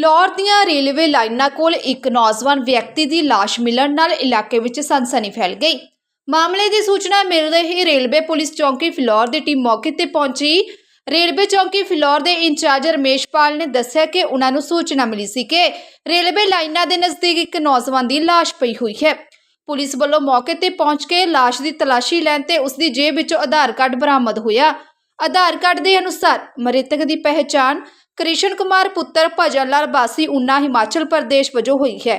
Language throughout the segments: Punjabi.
ਫਿਲੌਰ ਦੀਆਂ ਰੇਲਵੇ ਲਾਈਨਾਂ ਕੋਲ ਇੱਕ ਨੌਜਵਾਨ ਵਿਅਕਤੀ ਦੀ ਲਾਸ਼ ਮਿਲਣ ਨਾਲ ਇਲਾਕੇ ਵਿੱਚ ਸਨਸਨੀ ਫੈਲ ਗਈ। ਮਾਮਲੇ ਦੀ ਸੂਚਨਾ ਮਿਲਦੇ ਹੀ ਰੇਲਵੇ ਪੁਲਿਸ ਚੌਂਕੀ ਫਿਲੌਰ ਦੀ ਟੀਮ ਮੌਕੇ ਤੇ ਪਹੁੰਚੀ। ਰੇਲਵੇ ਚੌਂਕੀ ਫਿਲੌਰ ਦੇ ਇੰਚਾਰਜ ਰਮੇਸ਼ਪਾਲ ਨੇ ਦੱਸਿਆ ਕਿ ਉਹਨਾਂ ਨੂੰ ਸੂਚਨਾ ਮਿਲੀ ਸੀ ਕਿ ਰੇਲਵੇ ਲਾਈਨਾਂ ਦੇ ਨਜ਼ਦੀਕ ਇੱਕ ਨੌਜਵਾਨ ਦੀ ਲਾਸ਼ ਪਈ ਹੋਈ ਹੈ। ਪੁਲਿਸ ਵੱਲੋਂ ਮੌਕੇ ਤੇ ਪਹੁੰਚ ਕੇ ਲਾਸ਼ ਦੀ ਤਲਾਸ਼ੀ ਲੈਣ ਤੇ ਉਸ ਦੀ ਜੇਬ ਵਿੱਚੋਂ ਆਧਾਰ ਕਾਰਡ ਬਰਾਮਦ ਹੋਇਆ। ਆਧਾਰ ਕਾਰਡ ਦੇ ਅਨੁਸਾਰ ਮ੍ਰਿਤਕ ਦੀ ਪਹਿਚਾਣ ਕ੍ਰਿਸ਼ਨ ਕੁਮਾਰ ਪੁੱਤਰ ਭਜਨ ਲਾਲ ਬਾਸੀ ਉਨਾ ਹਿਮਾਚਲ ਪ੍ਰਦੇਸ਼ ਵਜੋਂ ਹੋਈ ਹੈ।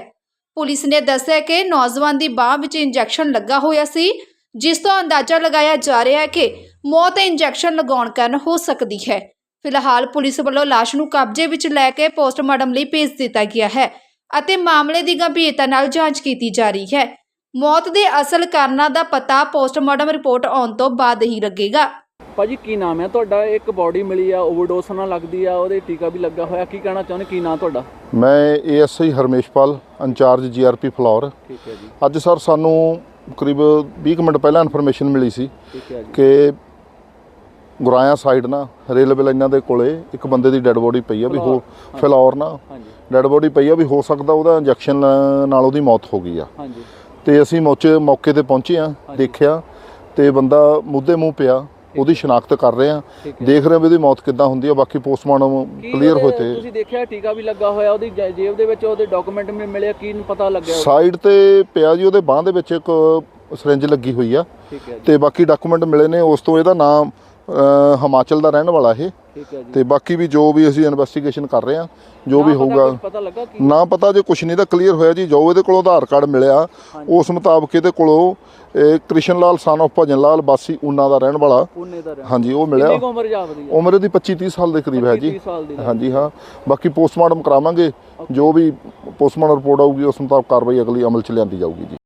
ਪੁਲਿਸ ਨੇ ਦੱਸਿਆ ਕਿ ਨੌਜਵਾਨ ਦੀ ਬਾਹ ਵਿੱਚ ਇੰਜੈਕਸ਼ਨ ਲੱਗਾ ਹੋਇਆ ਸੀ, ਜਿਸ ਤੋਂ ਅੰਦਾਜ਼ਾ ਲਗਾਇਆ ਜਾ ਰਿਹਾ ਹੈ ਕਿ ਮੌਤ ਇੰਜੈਕਸ਼ਨ ਲਗਾਉਣ ਕਾਰਨ ਹੋ ਸਕਦੀ ਹੈ। ਫਿਲਹਾਲ ਪੁਲਿਸ ਵੱਲੋਂ ਲਾਸ਼ ਨੂੰ ਕਬਜ਼ੇ ਵਿੱਚ ਲੈ ਕੇ ਪੋਸਟਮਾਰਟਮ ਲਈ ਭੇਜ ਦਿੱਤਾ ਗਿਆ ਹੈ ਅਤੇ ਮਾਮਲੇ ਦੀ ਗੰਭੀਰਤਾ ਨਾਲ ਜਾਂਚ ਕੀਤੀ ਜਾ ਰਹੀ ਹੈ। ਮੌਤ ਦੇ ਅਸਲ ਕਾਰਨਾਂ ਦਾ ਪਤਾ ਪੋਸਟਮਾਰਟਮ ਰਿਪੋਰਟ ਆਉਣ ਤੋਂ ਬਾਅਦ ਹੀ ਲੱਗੇਗਾ। ਭਾਜੀ ਕੀ ਨਾਮ ਹੈ ਤੁਹਾਡਾ? ਇੱਕ ਬਾਡੀ ਮਿਲੀ ਆ ਓਵਰਡੋਸ ਨਾਲ ਲੱਗਦੀ ਆ ਉਹਦੇ ਟੀਕਾ ਵੀ ਲੱਗਾ ਹੋਇਆ। ਕੀ ਕਹਿਣਾ ਚਾਹੁੰਦੇ? ਕੀ ਨਾਮ ਤੁਹਾਡਾ? ਮੈਂ ASI Harmeshpal incharge GRP Phillaur. ਠੀਕ ਹੈ ਜੀ। ਅੱਜ ਸਰ ਸਾਨੂੰ ਕਰੀਬ 20 ਕੁ ਮਿੰਟ ਪਹਿਲਾਂ ਇਨਫੋਰਮੇਸ਼ਨ ਮਿਲੀ ਸੀ ਠੀਕ ਹੈ ਜੀ। ਕਿ ਗੁਰਾਇਆ ਸਾਈਡ ਨਾ ਰੇਲਵੇ ਲਾਈਨਾਂ ਦੇ ਕੋਲੇ ਇੱਕ ਬੰਦੇ ਦੀ ਡੈੱਡ ਬੋਡੀ ਪਈ ਆ ਵੀ ਹੋ ਫਲੋਰ ਨਾ ਡੈੱਡ ਬੋਡੀ ਪਈ ਆ ਵੀ ਹੋ ਸਕਦਾ ਉਹਦਾ ਇੰਜੈਕਸ਼ਨ ਨਾਲ ਉਹਦੀ ਮੌਤ ਹੋ ਗਈ ਆ। ਹਾਂਜੀ। ਤੇ ਅਸੀਂ ਮੌਕੇ ਮੌਕੇ ਤੇ ਪਹੁੰਚੇ ਆ ਦੇਖਿਆ ਤੇ ਬੰਦਾ ਮੁੱਦੇ ਮੂੰਹ ਪਿਆ। ਉਹਦੀ ਸ਼ਨਾਖਤ ਕਰ ਰਹੇ ਆ ਦੇਖ ਰਹੇ ਆ ਵੀ ਉਹਦੀ ਮੌਤ ਕਿੱਦਾਂ ਹੁੰਦੀ ਆ ਬਾਕੀ ਪੋਸਟਮਾਰਟਮ ਕਲੀਅਰ ਹੋਏ ਤੇ ਤੁਸੀਂ ਦੇਖਿਆ ਟੀਕਾ ਵੀ ਲੱਗਾ ਹੋਇਆ ਉਹਦੀ ਜੇ- ਜੇਬ ਦੇ ਵਿੱਚ ਉਹਦੇ ਡਾਕੂਮੈਂਟ ਵੀ ਮਿਲਿਆ ਕੀ ਪਤਾ ਲੱਗਿਆ ਸਾਈਡ ਤੇ ਪਿਆ ਜੀ ਉਹਦੇ ਬਾਹ ਦੇ ਵਿੱਚ ਇੱਕ ਸਿਰਿੰਜ ਲੱਗੀ ਹੋਈ ਆ। ਠੀਕ ਹੈ ਜੀ। ਤੇ ਬਾਕੀ ਡਾਕੂਮੈਂਟ ਮਿਲੇ ਨੇ ਉਸ ਤੋਂ ਇਹਦਾ ਨਾਮ ਹਿਮਾਚਲ ਦਾ ਰਹਿਣ ਵਾਲਾ ਇਹ। ਠੀਕ ਹੈ ਜੀ। ਤੇ ਬਾਕੀ ਵੀ ਜੋ ਵੀ ਅਸੀਂ ਇਨਵੈਸਟੀਗੇਸ਼ਨ ਕਰ ਰਹੇ ਹਾਂ ਜੋ ਵੀ ਹੋਊਗਾ ਕੁਛ ਪਤਾ ਲੱਗਾ ਕੀ? ਨਾ ਪਤਾ ਜੇ ਕੁਝ ਨਹੀਂ ਤਾਂ ਕਲੀਅਰ ਹੋਇਆ ਜੀ ਜੋ ਇਹਦੇ ਕੋਲ ਆਧਾਰ ਕਾਰਡ ਮਿਲਿਆ ਉਸ ਮੁਤਾਬਕ ਇਹਦੇ ਕੋਲੋਂ ਇਹ ਕ੍ਰਿਸ਼ਨ ਲਾਲ ਸਨ ਆਫ ਭਜਨ ਲਾਲ ਬਾਸੀ ਊਨਾ ਦਾ ਰਹਿਣ ਵਾਲਾ ਦਾ ਹਾਂਜੀ ਉਹ ਕਿੰਨੀ ਮਿਲਿਆ ਉਮਰ ਜਾਪਦੀ ਹੈ? ਉਮਰ ਇਹਦੀ 25 30 ਸਾਲ ਦੇ ਕਰੀਬ ਹੈ ਜੀ। 30 ਸਾਲ ਦੀ ਹਾਂਜੀ ਹਾਂ। ਬਾਕੀ ਪੋਸਟਮਾਰਟਮ ਕਰਾਵਾਂਗੇ। ਜੋ ਵੀ ਪੋਸਟਮਾਰਟਮ ਰਿਪੋਰਟ ਆਊਗੀ ਉਸ ਮੁਤਾਬਕ ਕਾਰਵਾਈ ਅਗਲੀ ਅਮਲ ਚ ਲਿਆਂਦੀ ਜਾਊਗੀ ਜੀ।